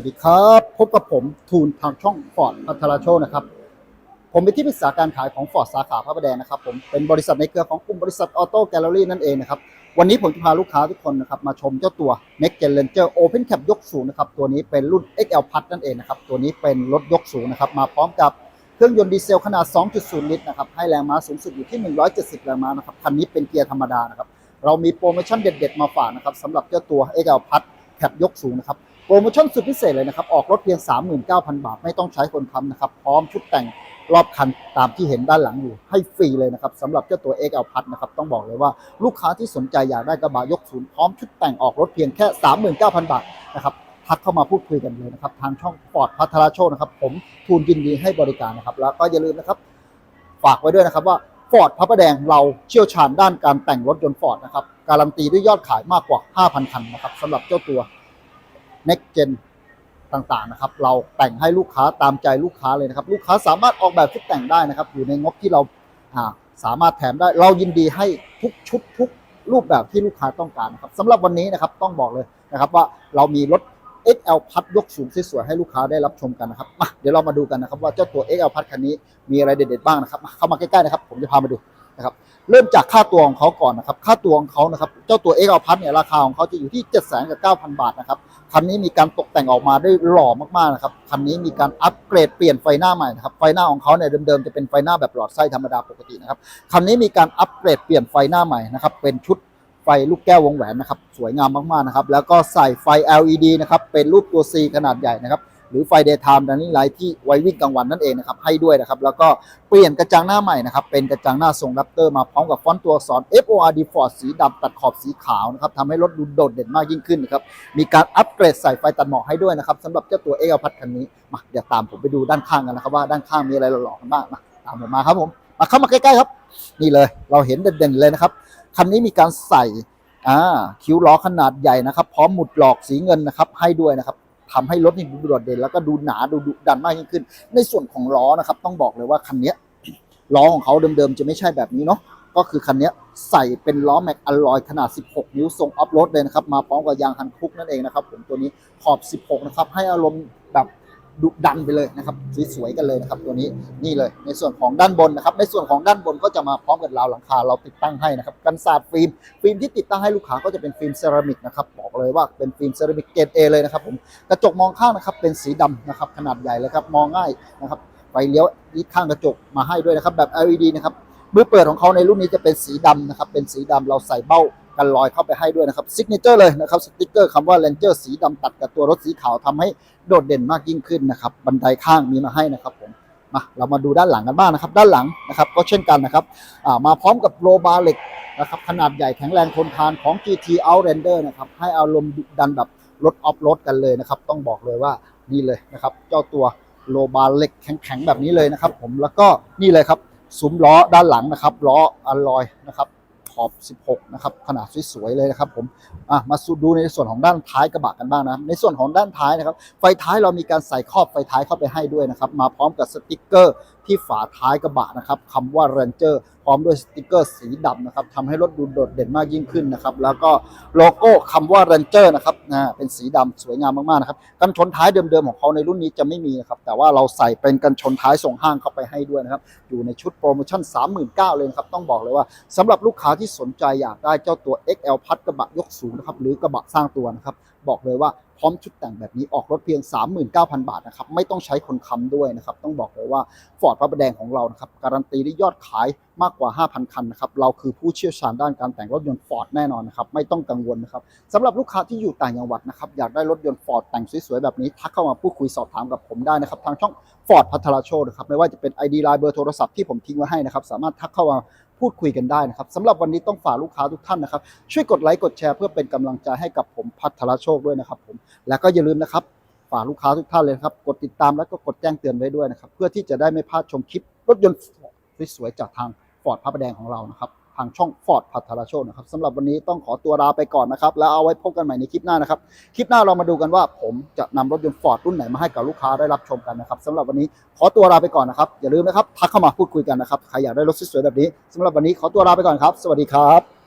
วัสดีครับ พบกับผมทูนทางช่องฟอร์ดพัทรโชนะครับ ผมเป็นที่ปรึกษาการขายของฟอร์ดสาขาพระประแดงนะครับผมเป็นบริษัทในเครือของกลุ่มบริษัทออโต้แกลเลอรี่นั่นเองนะครับ วันนี้ผมจะพาลูกค้าทุกคนนะครับมาชมเจ้าตัว Next Gen Ranger Open Cap ยกสูงนะครับ ตัวนี้เป็นรุ่น XL Plus นั่นเองนะครับ ตัวนี้เป็นรถยกสูงนะครับมาพร้อมกับเครื่องยนต์ดีเซลขนาด 2.0 ลิตรนะครับ ให้แรงม้าสูงสุดอยู่ที่ 170 แรงม้านะครับ คันนี้เป็นเกียร์ธรรมดานะครับ เรามีโปรโมชั่นเด็ด ๆ มาฝากนะครับสำหรับเจ้าตัว XL Plus แคปยกสูงนะครับ โปรโมชั่นสุดพิเศษเลยนะครับ ออกรถเพียง 39,000 บาท ไม่ต้องใช้คนค้ำนะครับ พร้อมชุดแต่งรอบคันตามที่เห็นด้านหลังอยู่ ให้ฟรีเลยนะครับสำหรับเจ้าตัว XL Plus นะครับต้องบอกเลยว่าลูกค้าที่สนใจอยากได้กระบะยกศูนย์พร้อมชุดแต่งออกรถเพียงแค่ 39,000 บาทนะครับทักเข้ามาพูดคุยกันเลยนะครับทางช่องฟอดพัทราโชนะครับผมทูนยินดีให้บริการนะครับแล้วก็อย่าลืมนะครับฝากไว้ด้วยนะครับว่าฟอร์ดพระประแดงเราเชี่ยวชาญด้านการแต่งรถยนต์ฟอร์ดนะครับการันตีด้วยยอดขายมากกว่า 5,000 คันนะครับสำหรับเจ้าตัว next gen ต่างๆนะครับ เราแต่งให้ลูกค้าตามใจลูกค้าเลยนะครับ ลูกค้าสามารถออกแบบชุดแต่งได้นะครับ อยู่ในงบที่เราสามารถแถมได้ เรายินดีให้ทุกชุดทุกรูปแบบที่ลูกค้าต้องการนะครับสำหรับวันนี้นะครับต้องบอกเลยนะครับว่าเรามีรถ XL พัดยกสูงสวยๆให้ลูกค้าได้รับชมกันนะครับมาเดี๋ยวเรามาดูกันนะครับว่าเจ้าตัว XL พัดคันนี้มีอะไรเด็ดๆบ้างนะครับมาเข้ามาใกล้ๆนะครับ ผมจะพามาดูนะครับเริ่มจากค่าตัวของเขาก่อนนะครับ ค่าตัวของเขานะครับ เจ้าตัว XL พัดเนี่ยราคาของเขาจะอยู่ที่7 0 0 0 0กับ9,000 บาทนะครับ คันนี้มีการตกแต่งออกมาได้หล่อมากๆนะครับคันนี้มีการอัปเกรดเปลี่ยนไฟหน้าใหม่นะครับไฟหน้าของเขาเนี่ยเดิมๆจะเป็นไฟหน้าแบบหลอดไส้ธรรมดาปกตินะครับคันนี้มีการอัปเกรดเปลี่ยนไฟหน้าใหม่นะครับเป็นชุดไฟลูกแก้ววงแหวนนะครับสวยงามมากๆนะครับแล้วก็ใส่ไฟ LED นะครับเป็นรูปตัว C ขนาดใหญ่นะครับ หรือไฟ daytime running light ที่ไว้วิ่งกลางวันนั่นเองนะครับให้ด้วยนะครับแล้วก็เปลี่ยนกระจังหน้าใหม่นะครับเป็นกระจังหน้าทรงแรปเตอร์มาพร้อมกับฟอนต์ตัวอักษร FORD Ford สีดำตัดขอบสีขาวนะครับทำให้รถดูโดดเด่นมากยิ่งขึ้นนะครับมีการอัปเกรดใส่ไฟตัดหมอกให้ด้วยนะครับสำหรับเจ้าตัวเอ็กพัดคันนี้มาเดี๋ยวตามผมไปดูด้านข้างกันนะครับว่าด้านข้างมีอะไรหล่อๆกันบ้างมาตามผมมาครับผมมาเข้ามาใกล้ๆครับ นี่เลยเราเห็นเด่นๆเลยนะครับคันนี้มีการใส่อ่าคิ้วล้อขนาดใหญ่นะครับ พร้อมหมุดหลอกสีเงินนะครับ ให้ด้วยนะครับ ทำให้รถนี่ดูโดดเด่นแล้วก็ดูหนาดูดุดันมากยิ่งขึ้น ในส่วนของล้อนะครับ ต้องบอกเลยว่าคันนี้ล้อของเขาเดิมๆจะไม่ใช่แบบนี้เนาะก็คือคันนี้ใส่เป็นล้อแม็กอะลอยขนาด 16 นิ้วทรงออฟโรดเลยนะครับ มาพร้อมกับยางฮันคุกนั่นเองนะครับผมตัวนี้ขอบ 16 นะครับ ให้อารมณ์แบบ ดุดันไปเลยนะครับสวยๆกันเลยนะครับ ตัวนี้นี่เลยในส่วนของด้านบนนะครับ ในส่วนของด้านบนก็จะมาพร้อมกับราวหลังคาเราติดตั้งให้นะครับกันศาสตร์ฟิล์มฟิล์มที่ติดตั้งให้ลูกค้าก็จะเป็นฟิล์มเซรามิกนะครับบอกเลยว่าเป็นฟิล์มเซรามิกเกรดเอเลยนะครับผมกระจกมองข้างนะครับเป็นสีดำนะครับขนาดใหญ่เลยครับมองง่ายนะครับไฟเลี้ยวที่ข้างกระจกมาให้ด้วยนะครับแบบ LED นะครับมือเปิดของเขาในรุ่นนี้จะเป็นสีดำนะครับเป็นสีดำเราใส่เบ้า กันรอยเข้าไปให้ด้วยนะครับซิกเนเจอร์เลยนะครับสติ๊กเกอร์คำว่า Ranger สีดำตัดกับตัวรถสีขาวทำให้โดดเด่นมากยิ่งขึ้นนะครับบันไดข้างมีมาให้นะครับผมมาเรามาดูด้านหลังกันบ้างนะครับด้านหลังนะครับก็เช่นกันนะครับมาพร้อมกับโลบาร์เหล็กนะครับขนาดใหญ่แข็งแรงทนทานของ GT Outlander นะครับให้อารมณ์ดุดันแบบรถออฟโรดกันเลยนะครับต้องบอกเลยว่านี่เลยนะครับเจ้าตัวโลบาร์เหล็กแข็งๆแบบนี้เลยนะครับผมแล้วก็นี่เลยครับซุ้มล้อด้านหลังนะครับล้ออลลอยนะครับ ขอบ 16 นะครับ ขนาดสวยๆเลยนะครับผมอะมาสูดูในส่วนของด้านท้ายกระบะกันบ้างนะครับ ในส่วนของด้านท้ายนะครับ ไฟท้ายเรามีการใส่ครอบไฟท้ายเข้าไปให้ด้วยนะครับ มาพร้อมกับสติกเกอร์ที่ฝาท้ายกระบะนะครับคำว่า Ranger พร้อมด้วยสติกเกอร์สีดำนะครับทำให้รถดูโดดเด่นมากยิ่งขึ้นนะครับ แล้วก็โลโก้คำว่า Ranger นะครับนะเป็นสีดำสวยงามมากๆนะครับกันชนท้ายเดิมๆของเขาในรุ่นนี้จะไม่มีนะครับ แต่ว่าเราใส่เป็นกันชนท้ายส่งห้างเข้าไปให้ด้วยนะครับ อยู่ในชุดโปรโมชั่น 39,000เลยนะครับ ต้องบอกเลยว่าสำหรับลูกค้าที่สนใจอยากได้เจ้าตัว XL พัดกระบะยกสูงนะครับหรือกระบะสร้างตัวนะครับบอกเลยว่า พร้อมชุดแต่งแบบนี้ออกรถเพียง 39,000 บาทนะครับไม่ต้องใช้คนค้ำด้วยนะครับต้องบอกเลยว่าฟอร์ดพระประแดงของเรานะครับการันตีได้ยอดขาย มากกว่า 5,000 คันนะครับ เราคือผู้เชี่ยวชาญด้านการแต่งรถยนต์ฟอร์ดแน่นอนนะครับ ไม่ต้องกังวลนะครับสำหรับลูกค้าที่อยู่ต่างจังหวัดนะครับ อยากได้รถยนต์ฟอร์ดแต่งสวยๆ แบบนี้ ทักเข้ามาพูดคุยสอบถามกับผมได้นะครับ ทางช่องฟอร์ดพัทราโชคนะครับ ไม่ว่าจะเป็น ID ไลน์เบอร์โทรศัพท์ที่ผมทิ้งไว้ให้นะครับ สามารถทักเข้ามาพูดคุยกันได้นะครับสำหรับวันนี้ต้องฝากลูกค้าทุกท่านนะครับ ช่วยกดไลค์กดแชร์เพื่อเป็นกำลังใจให้กับผมพัทราโชคด้วยนะครับผมแล้วก็อย่าลืมนะครับฝากลูกค้าทุกท่านเลยครับ กดติดตามแล้วก็กดแจ้งเตือนไว้ด้วยนะครับ เพื่อที่จะได้ไม่พลาดชมคลิปรถยนต์สวยๆจากทาง ฟอร์ดพระประแดงของเรานะครับทางช่องฟอร์ดพัทรโชคนะครับสำหรับวันนี้ต้องขอตัวลาไปก่อนนะครับ แล้วเอาไว้พบกันใหม่ในคลิปหน้านะครับ คลิปหน้าเรามาดูกันว่า ผมจะนำรถยนต์ฟอร์ดรุ่นไหนมาให้กับลูกค้าได้รับชมกันนะครับสำหรับวันนี้ขอตัวลาไปก่อนนะครับ อย่าลืมนะครับทักเข้ามาพูดคุยกันนะครับใครอยากได้รถสวยๆแบบนี้สำหรับวันนี้ขอตัวลาไปก่อนครับ สวัสดีครับ